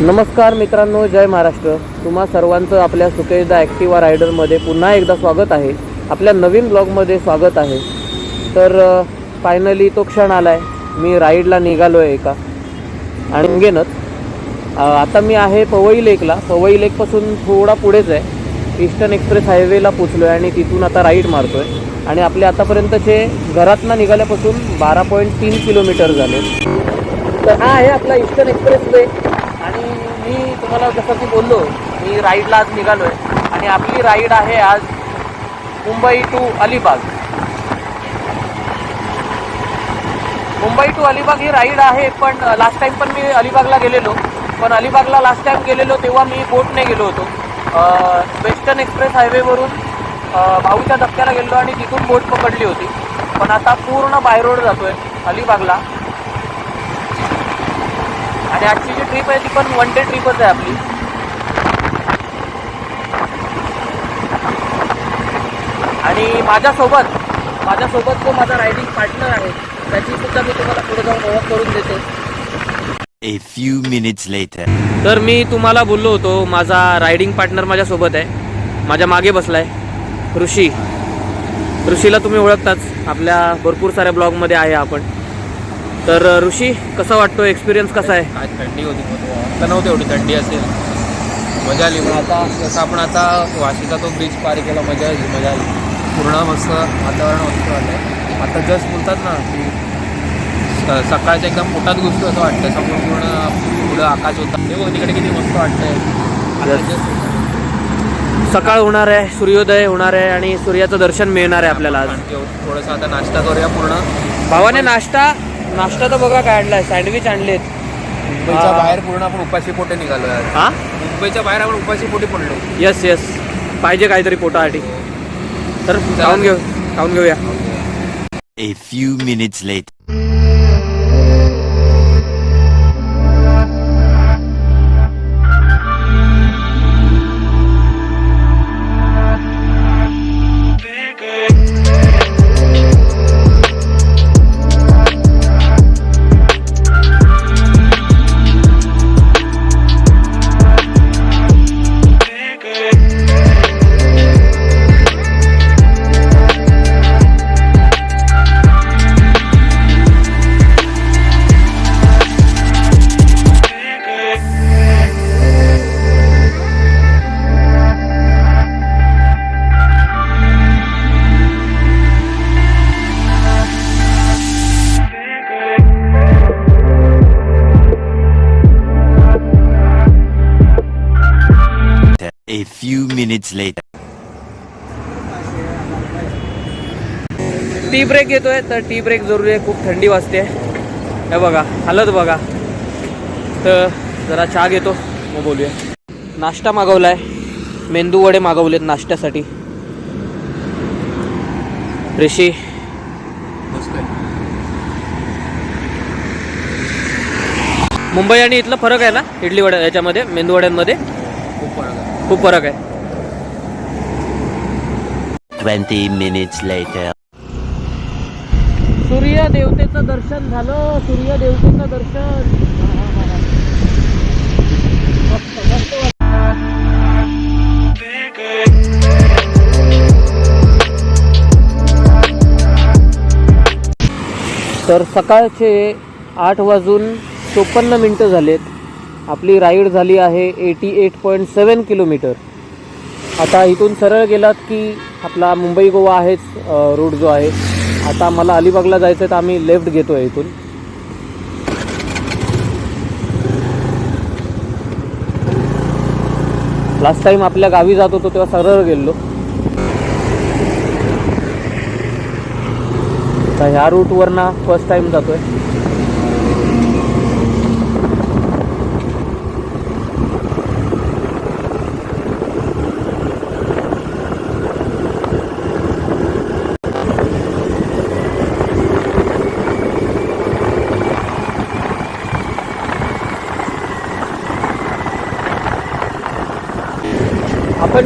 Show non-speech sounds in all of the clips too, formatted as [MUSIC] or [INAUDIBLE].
नमस्कार मित्रांनो जय महाराष्ट्र. तुम्हा सर्वांचं आपल्या सुकेदा ॲक्टिवा रायडरमध्ये पुन्हा एकदा स्वागत आहे. आपल्या नवीन ब्लॉगमध्ये स्वागत आहे. तर फायनली तो क्षण आला आहे मी राईडला निघालो आहे एका आणि घेणत आता मी आहे पवई लेकला. पवई लेकपासून थोडा पुढेच आहे. ईस्टर्न एक्सप्रेस हायवेला पोचलो आहे आणि तिथून आता राईड मारतो आहे आणि आपले आतापर्यंतचे घरातनं निघाल्यापासून बारा पॉईंट तीन किलोमीटर झाले. तर हा आहे आपला ईस्टर्न एक्सप्रेस वे तुम्हाला जसं की बोललो मी राईडला आज निघालो आहे आणि आपली राईड आहे आज मुंबई टू अलिबाग. मुंबई टू अलिबाग ही राईड आहे पण लास्ट टाइम पण मी अलिबागला गेलेलो. पण अलिबागला लास्ट टाइम गेलेलो तेव्हा मी बोटने गेलो होतो. वेस्टर्न एक्सप्रेस हायवेवरून भाऊच्या धक्क्याला गेलो आणि तिथून बोट पकडली होती. पण आता पूर्ण बाय रोड जातोय अलिबागला. आणि आजची जी ट्रिप आहे ती पण वन डे ट्रिपच आहे आपली. आणि माझ्यासोबत माझ्यासोबत जो माझा रायडिंग पार्टनर आहे त्याची सुद्धा मी तुम्हाला पुढे जाऊन ओळख करून देतो. A few minutes later. तर मी तुम्हाला बोललो होतो माझा रायडिंग पार्टनर माझ्यासोबत आहे. माझ्या मागे बसलाय. ऋषी. ऋषीला तुम्ही ओळखताच. आपल्या भरपूर साऱ्या ब्लॉगमध्ये आहे आपण. तर ऋषी कसा वाटतो एक्सपिरियन्स कसा आहे? आज थंडी होती आता नव्हती एवढी थंडी असेल. मजा आली पण आता जसं आपण आता वाशीचा तो ब्रिज पार केला मजा आली मजा आली. पूर्ण मस्त वातावरण मस्त आहे आता जस्ट बोलतात ना की स- सकाळच्या एकदम पोटात घुसतो असं वाटतं. समोर पूर्ण पुढं आकाश होता. ते बघ तिकडे किती मस्त वाटतंय. सकाळ होणार आहे सूर्योदय होणार आहे आणि सूर्याचं दर्शन मिळणार आहे आपल्याला थोडंसं आता नाश्ता करूया पूर्ण. भावाने नाश्ता नाश्ता तर बघा काय आणलाय सँडविच आणलेत. मुंबईच्या. बाहेर पूर्ण आपण उपाशी पोटे निघालो हा? मुंबईच्या बाहेर आपण उपाशी पोटे पडलो. येस येस पाहिजे काहीतरी पोटासाठी. तर खाऊन घेऊ खाऊन घेऊया. A few minutes later. Break येतोय तर टी ब्रेक जरुरी आहे खूप थंडी वाजते. हे बघा हालत बघा. तर जरा चहा घेतो मग बोलूया. नाश्ता मागवलाय. मेंदू वडे मागवलेत नाश्त्यासाठी. ऋषी. आहे. मुंबई आणि इथलं फरक आहे ना इडली वड्या याच्यामध्ये मेंदू वड्यांमध्ये? खूप फरक आहे. खूप फरक आहे. 20 minutes later. सूर्य देवतेचं दर्शन झालं. सूर्य देवतेचं दर्शन. तर सकाळचे आठ वाजून चोपन्न मिनटं झालेत. आपली राईड झाली आहे eighty eight point seven kilometre. आता इथून सरळ गेलात की आपला मुंबई गोवा आहेच रूट जो आहे. आता मला अलिबागला जायचं आहे तर आम्ही लेफ्ट घेतो आहे इथून. लास्ट टाइम आपल्या गावी जात होतो तेव्हा सरळ गेलो. तर ह्या रूटवर ना फर्स्ट जातो जातोय.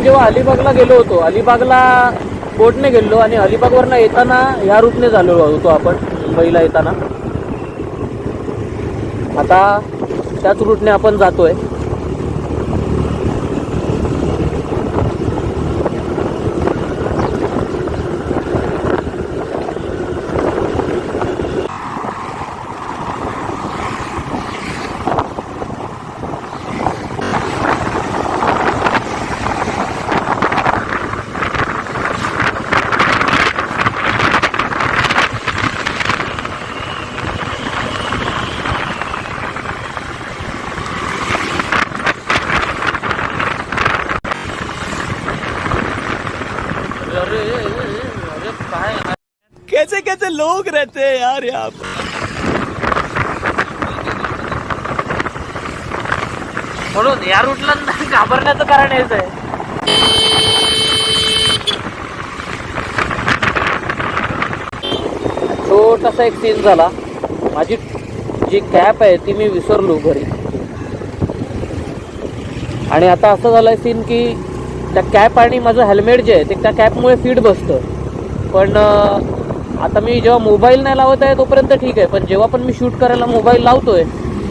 आपण जेव्हा अलिबागला गेलो होतो अलिबागला बोटने गेलो आणि अलिबागवरनं येताना ह्या रूटने झालो होतो आपण मुंबईला येताना. आता त्याच रूटने आपण जातोय. लोग रहते हैं यार यहाँ पर म्हणून या रूटला घाबरण्याचं कारण हेच आहे. छोटासा एक सीन झाला. माझी जी कॅप आहे ती मी विसरलो घरी. आणि आता असं झालंय सीन की त्या कॅप आणि माझं हेल्मेट जे आहे ते त्या कॅपमुळे फीट बसतं. पण आता मी जेव्हा मोबाईल नाही लावत आहे तोपर्यंत ठीक आहे. पण जेव्हा पण मी शूट करायला मोबाईल लावतोय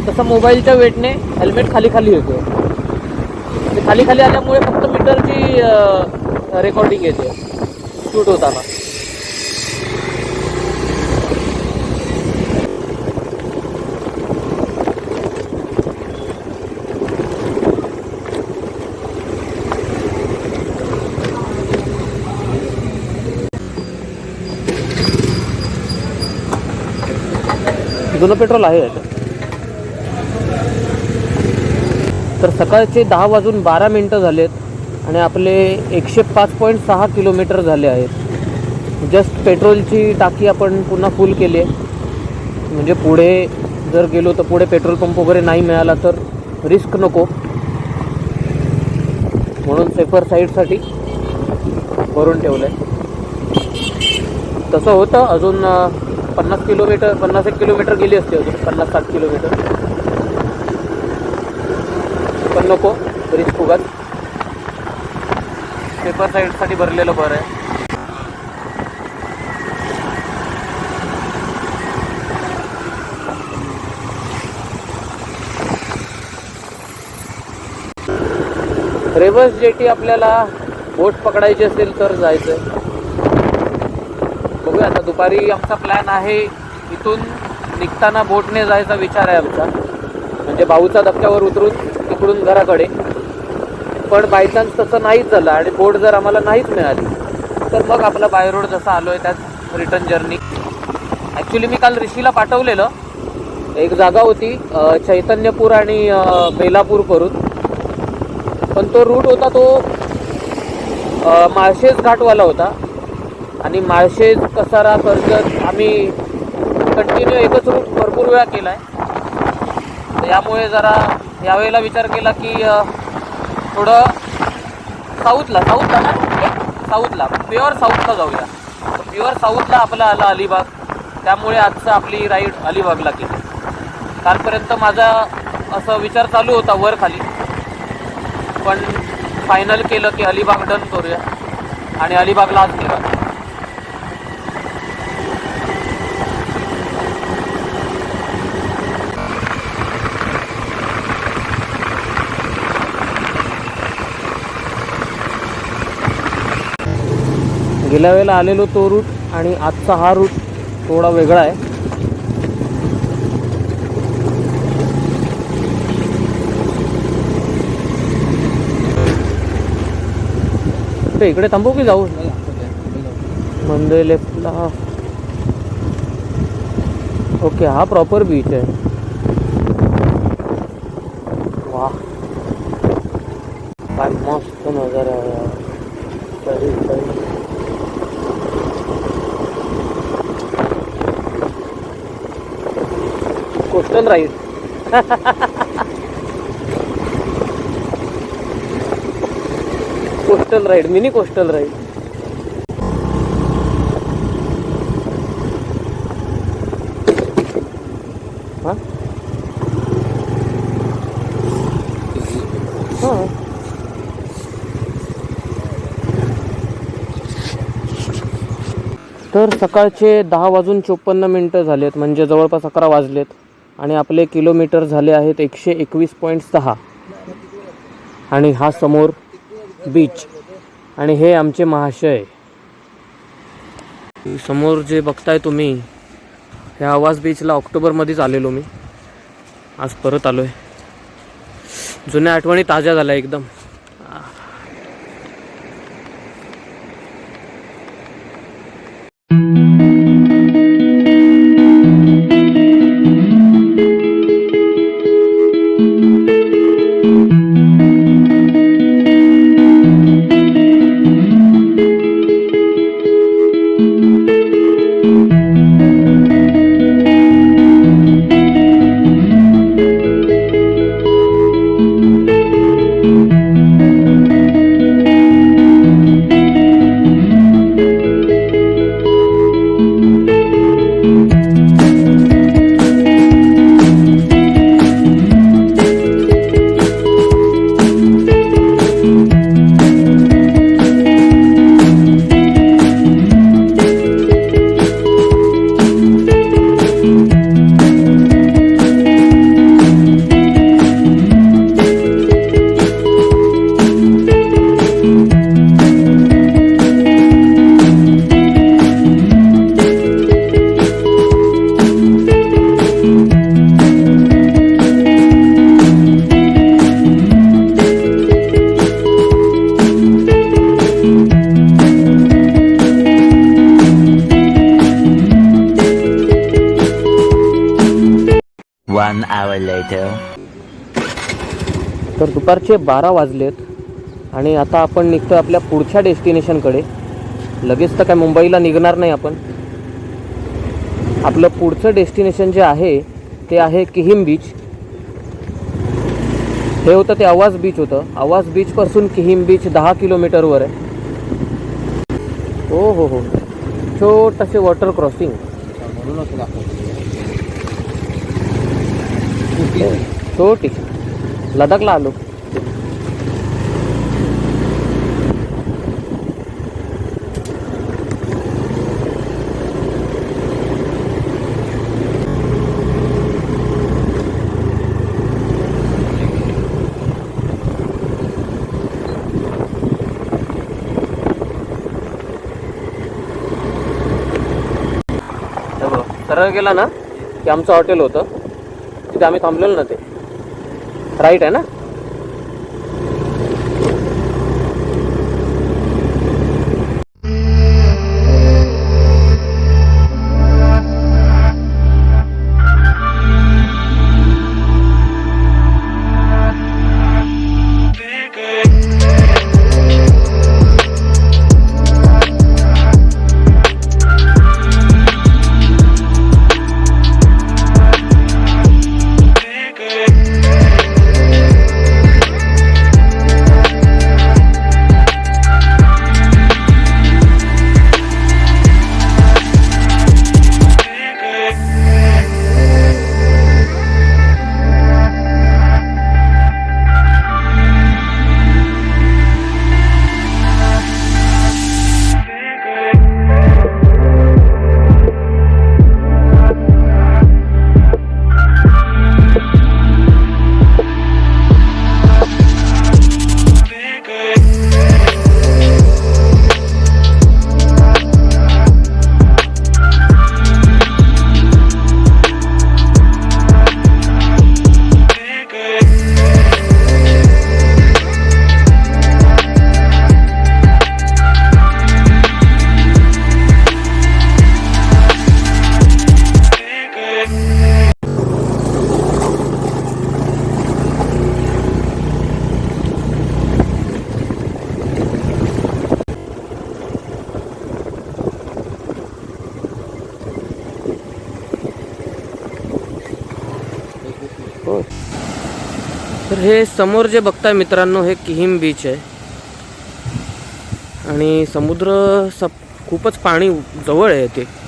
तसं मोबाईलच्या वेटने हेल्मेट खाली खाली येतो खाली खाली आल्यामुळे फक्त मीटरची रेकॉर्डिंग येते शूट होताना. जुनं पेट्रोल आहे तर सकाळचे दहा वाजून बारा मिनटं झालेत आणि आपले एकशे पाच पॉईंट सहा किलोमीटर झाले आहेत. जस्ट पेट्रोलची टाकी आपण पुन्हा फुल केली आहे. म्हणजे पुढे जर गेलो तर पुढे पेट्रोल पंप वगैरे नाही मिळाला तर रिस्क नको. म्हणून सेफर साईडसाठी भरून ठेवलं आहे तसं होतं. अजून पन्नास किलोमीटर पन्नास एक किलोमीटर गेली असते अजून पन्नास सात किलोमीटर. पण नको रिस्क उगाच पेपर साईडसाठी भरलेलं बरं आहे. रेवर्स जेटी आपल्याला बोट पकडायची असेल तर जायचं आहे दुपारी आमचा प्लॅन आहे इथून निघताना बोटने जायचा विचार आहे आमचा. म्हणजे भाऊचा धक्क्यावर उतरून तिकडून घराकडे. पण बायचान्स तसं नाहीच झालं आणि बोट जर आम्हाला नाहीच मिळाली तर मग आपला बाय रोड जसा आलो आहे त्यात रिटर्न जर्नी ॲक्च्युली मी काल ऋषीला पाठवलेलं. एक जागा होती चैतन्यपूर आणि बेलापूर करून. पण तो रूट होता तो माळशेज घाटवाला होता. आणि माळशेज कसारा कर्जत आम्ही कंटिन्यू एकच रूट भरपूर वेळा केला आहे यामुळे जरा यावेळेला विचार केला की थोडं साऊथला साऊथला ना? साऊथला प्युअर साऊथला जाऊया. प्युअर साऊथला आपला आला अलिबाग. त्यामुळे आजचं आपली राईड अलिबागला केली. कालपर्यंत माझा असं विचार चालू होता वर खाली. पण फायनल केलं की अलिबाग डन करूया. आणि अलिबागला आज निघा गेल्या वेळेला आलेलो तो रूट आणि आजचा हा रूट थोडा वेगळा आहे. ते इकडे थांबू की जाऊ? मंदे लेफ्टला ओके हा प्रॉपर बीच आहे वा काय मस्त नजारा आहे यार. Sorry, sorry. Coastal ride coastal ride mini coastal ride तर सकाळचे दहा वाजून चोपन्न मिनटं झालेत म्हणजे जवळपास अकरा वाजलेत. आणि आपले किलोमीटर झाले आहेत एकशे एकवीस पॉईंट सहा. आणि हा समोर बीच आणि हे आमचे महाशय. समोर जे बघताय तुम्ही ह्या आवाज बीचला ऑक्टोबरमध्येच आलेलो मी. आज परत आलो आहे जुन्या आठवणी ताज्या झाल्या एकदम. One hour later. तर दुपारचे बारा वाजलेत आणि आता आपण निघतो आपल्या पुढच्या डेस्टिनेशनकडे. लगेच तर काय मुंबईला निघणार नाही आपण. आपलं पुढचं डेस्टिनेशन जे आहे ते आहे किहिम बीच. हे होतं ते आवाज बीच होतं. आवाज बीचपासून किहिम बीच दहा किलोमीटरवर आहे. हो हो हो. छोटंसे वॉटर क्रॉसिंग. म्हणूनच दाखवतो हो, छोटी लडाखला आलो. सरळ गेला ना की आमचं हॉटेल होतं. तिथे आम्ही थांबलेलो ना ते. राईट आहे ना? तर हे समोर जे बघताय मित्रांनो हे किहिम बीच आहे. आणि समुद्र सप खूपच पाणी जवळ आहे ते.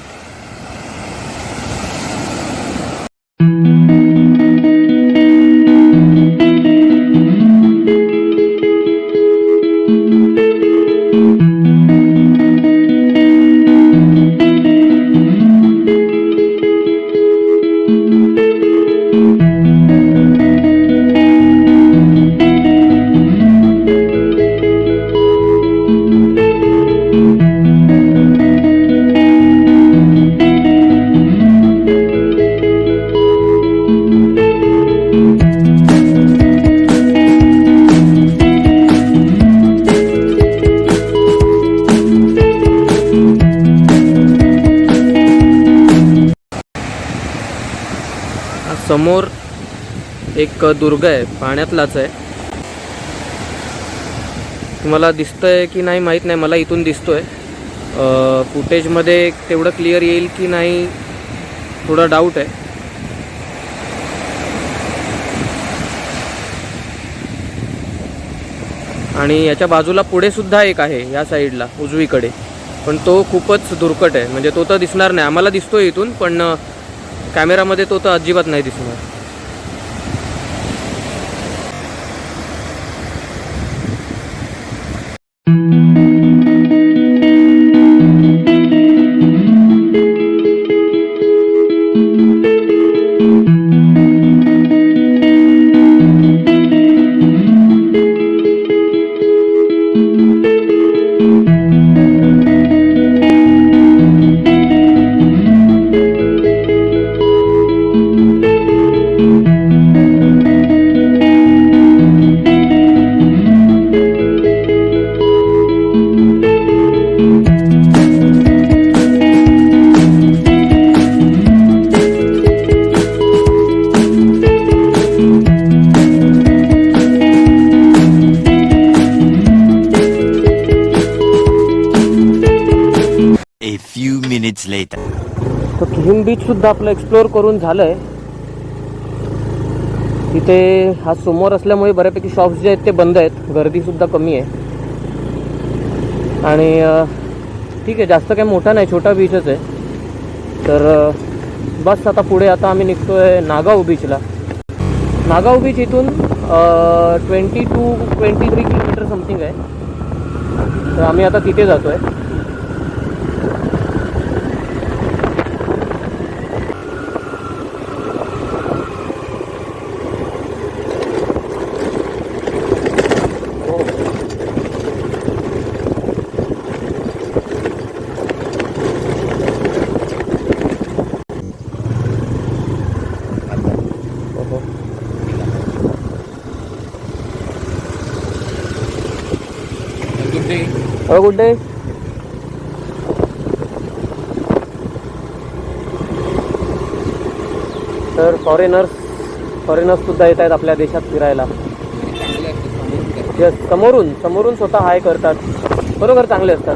समोर एक दुर्ग आहे पाण्यातलाच आहे. तुम्हाला दिसतंय की नाही माहीत नाही मला इथून दिसतोय. फुटेजमध्ये तेवढं क्लिअर येईल की नाही थोडा डाऊट आहे. आणि याच्या बाजूला पुढे सुद्धा एक आहे या साईडला उजवीकडे. पण तो खूपच दुर्कट आहे म्हणजे तो तर दिसणार नाही. आम्हाला दिसतोय इथून पण कॅमेरामध्ये तो तर अजिबात नाही दिसणार. झिम बीच सुद्धा आपलं एक्सप्लोअर करून झालंय. तिथे हा समोर असल्यामुळे बऱ्यापैकी शॉप्स जे आहेत ते बंद आहेत. गर्दीसुद्धा कमी आहे. आणि ठीक आहे जास्त काही मोठा नाही छोटा बीचच आहे. तर बस आता पुढे आता आम्ही निघतो आहे नागाव बीचला नागाव बीच इथून twenty two twenty three kilometre something आहे. तर आम्ही आता तिथे जातो आहे गुड गुड डे तर फॉरेनर्स फॉरेनर्स सुद्धा येत आहेत आपल्या देशात फिरायला. यस समोरून समोरून स्वतः हाय करतात. बरोबर चांगले असतात.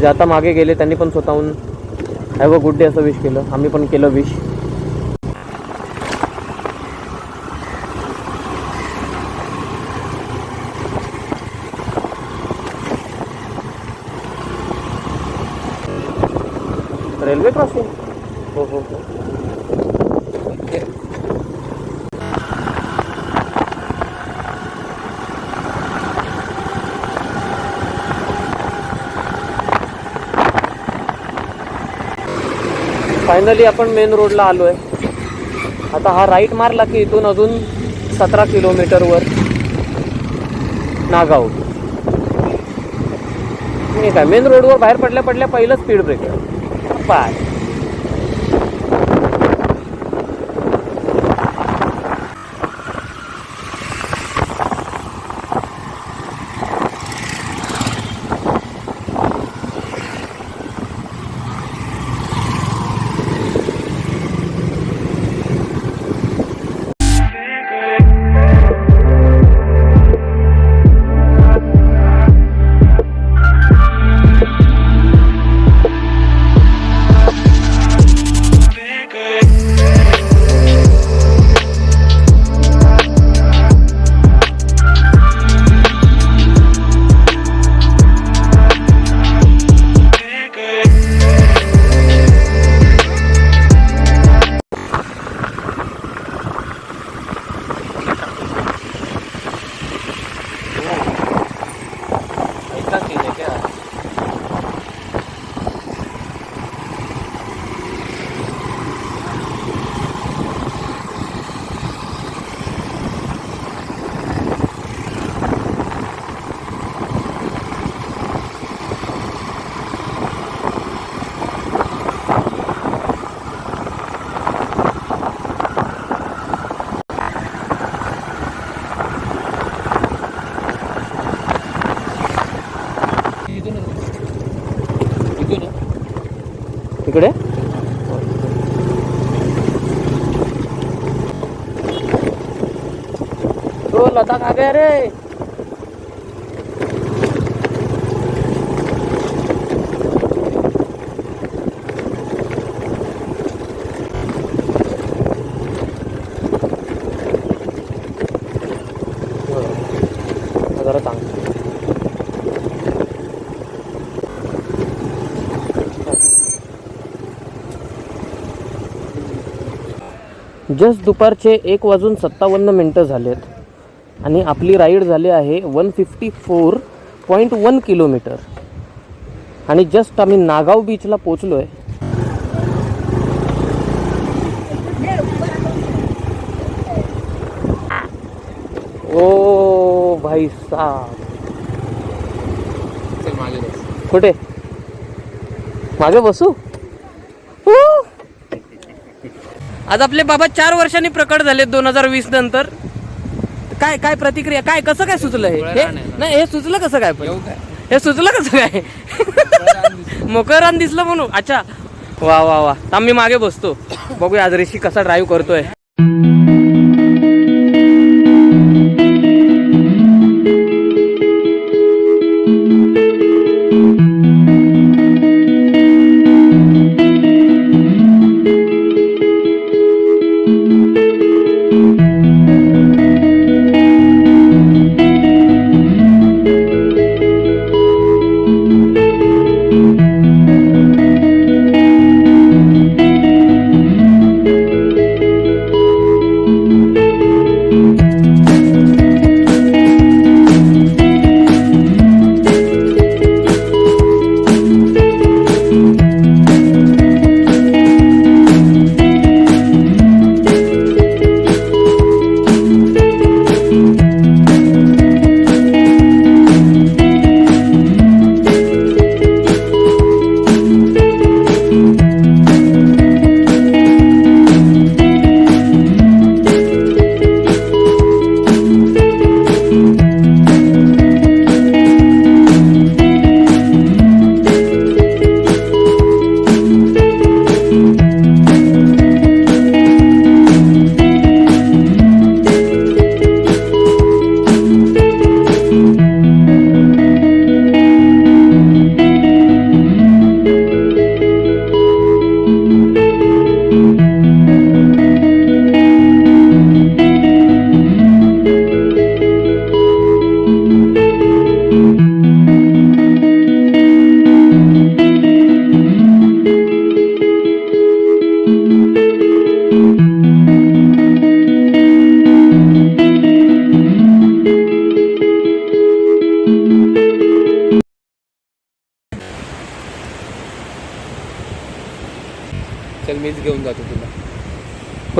जे आता मागे गेले त्यांनी पण स्वतःहून हॅव अ गुड डे असं विश केलं. आम्ही पण केलं विश क्रॉसिंग हो हो हो फायनली आपण मेन रोडला आलो आहे आता हा राईट मारला की इथून अजून सतरा किलोमीटरवर नागाव. ठीक आहे मेन रोडवर बाहेर पडल्या पडल्या पहिलं स्पीड ब्रेकर Pai. लता लदाख आ गया रे जरा जस्ट दुपारचे एक वाजून सत्तावन्न मिनटं झालेत. आणि आपली राईड झाली आहे one fifty four point one kilometre. आणि जस्ट आम्ही नागाव बीचला पोचलो आहे ओ भाई साहब. कुठे? मागे बसू? हू! आज आपले बाबा चार वर्षांनी प्रकट झाले दोन हजार वीस नंतर. काय काय प्रतिक्रिया काय कसं काय सुचलं हे. नाही हे सुचलं कसं काय पण? हे सुचलं कसं काय? मोकळं रान दिसलं म्हणून. अच्छा. वा वा वा. मी मागे बसतो. बघूया आज ऋषी कसा ड्राईव्ह करतोय.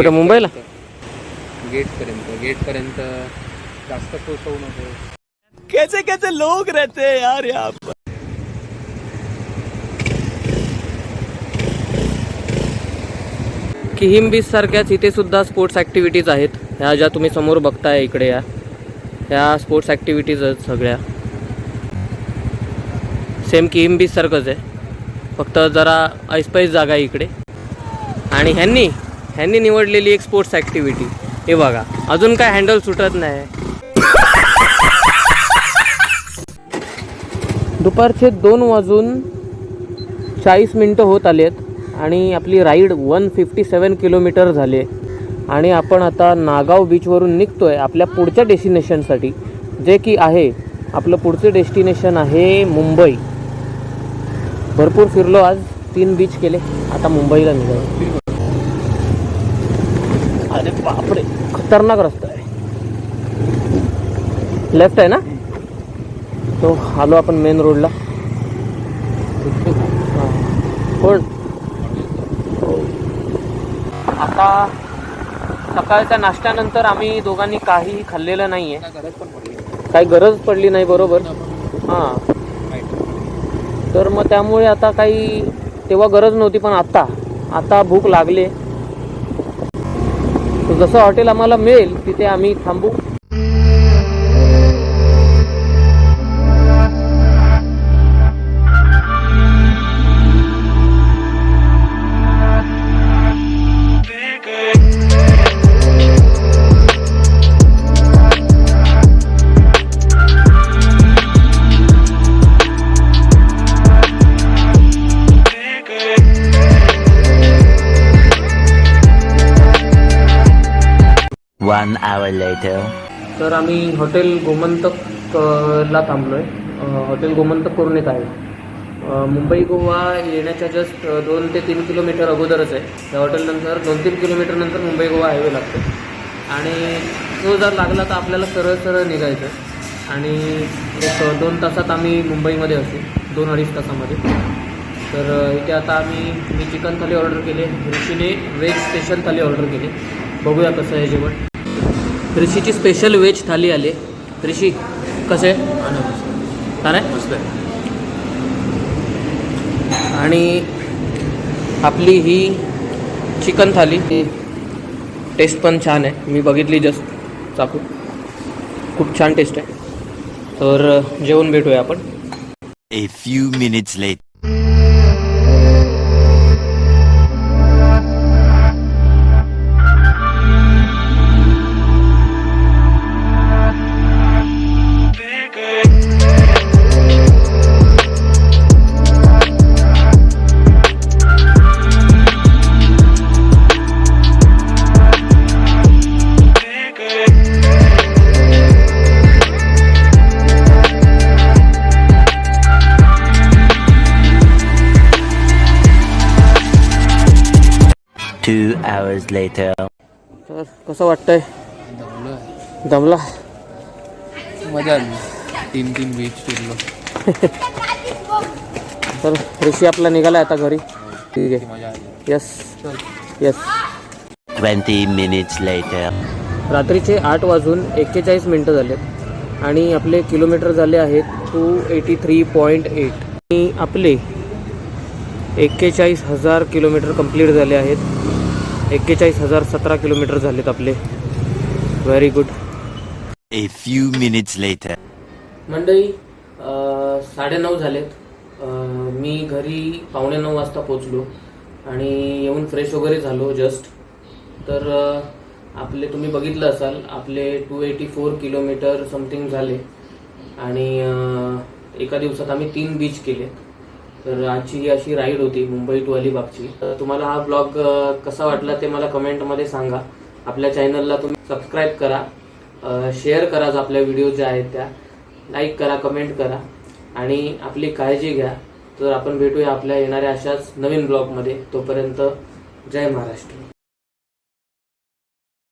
कुठं मुंबईला? गेटपर्यंत गेटपर्यंत जास्त पोचवू नको. कैसे कैसे लोग रहते हैं यार यहाँ पर? किहिम बीच सारख्याच इथे सुद्धा स्पोर्ट्स ॲक्टिव्हिटीज आहेत. ह्या ज्या तुम्ही समोर बघताय इकडे या. ह्या स्पोर्ट्स ॲक्टिव्हिटीज आहेत सगळ्या. सेम किहिम बीच सारखंच आहे. फक्त जरा ऐसपैस जागा आहे इकडे. आणि ह्यांनी ह्यांनी निवडलेली एक स्पोर्ट्स ॲक्टिव्हिटी हे बघा अजून काय हँडल सुटत नाही. दुपारचे दोन वाजून चाळीस मिनटं होत आली आहेत आणि आपली ride one fifty seven kilometre झाली आहे. आणि आपण आता नागाव बीचवरून निघतो आहे आपल्या पुढच्या डेस्टिनेशनसाठी जे की आहे आपलं पुढचं डेस्टिनेशन आहे मुंबई. भरपूर फिरलो आज तीन बीच केले आता मुंबईला निघालो. अरे बापरे खतरनाक रस्ता आहे. लेफ्ट आहे ना? तो आलो आपण मेन रोडला कोण? आता सकाळच्या नाश्त्यानंतर आम्ही दोघांनी काहीही खाल्लेलं नाही आहे काही गरज पडली नाही बरोबर? हां. तर मग त्यामुळे आता काही तेव्हा गरज नव्हती पण आता आता भूक लागली जसं हॉटेल आम्हाला मिळेल तिथे आम्ही थांबू. आवडलं hour तर आम्ही हॉटेल गोमंतक ला थांबलो आहे हॉटेल गोमंतक करून येत आहे मुंबई गोवा येण्याच्या जस्ट दोन ते तीन किलोमीटर अगोदरच आहे. त्या हॉटेलनंतर दोन तीन किलोमीटर नंतर मुंबई गोवा हायवे लागतो. आणि तो जर लागला तर आपल्याला सरळ सरळ निघायचं. आणि एक दोन तासात आम्ही मुंबईमध्ये असू. दोन अडीच तासामध्ये. तर इथे आता आम्ही मी चिकन थाली ऑर्डर केले. ऋषीने व्हेज स्पेशल थाली ऑर्डर केली. बघूया कसं आहे जेवण. ऋषीची स्पेशल व्हेज थाली आली आहे. ऋषी कसं? आहे छान आहे? मस्त आहे. आणि आपली ही चिकन थाली. टेस्ट पण छान आहे. मी बघितली जस्ट चाकू खूप छान टेस्ट आहे. तर जेवण भेटूया आपण. A few minutes later. Hours later. तर कसं वाटतंय? दमलोय दमला मजा आली. तीन तीन बीच फिरलो. [LAUGHS] तर ऋषी आपला निघाला आता घरी. ठीक आहे. मजा आली. Yes yes 20 minutes later. रात्रीचे आठ वाजून एक्केचाळीस मिनटं झालेत आणि आपले किलोमीटर झाले आहेत two eighty three point eight आणि आपले एक्केचाळीस हजार किलोमीटर कंप्लीट झाले आहेत. एक्केचाळीस हजार सतरा किलोमीटर झालेत आपले. Very good A few minutes later. मंडळी साडेनऊ झालेत. मी घरी पावणे नऊ वाजता पोचलो आणि येऊन फ्रेश वगैरे झालो जस्ट तर आपले तुम्ही बघितलं असाल आपले two eighty four kilometre something झाले. आणि एका दिवसात आम्ही तीन बीच केले तर आजची ही अशी राईड होती मुंबई टू अलिबागची तर तुम्हाला हा ब्लॉग कसा वाटला ते मला कमेंटमध्ये सांगा. आपल्या चॅनलला तुम्ही सबस्क्राईब करा. शेअर करा आपल्या व्हिडिओ ज्या आहेत त्या. लाईक करा कमेंट करा. आणि आपली काळजी घ्या. तर आपण भेटूया आपल्या येणाऱ्या अशाच नवीन ब्लॉगमध्ये तोपर्यंत जय महाराष्ट्र.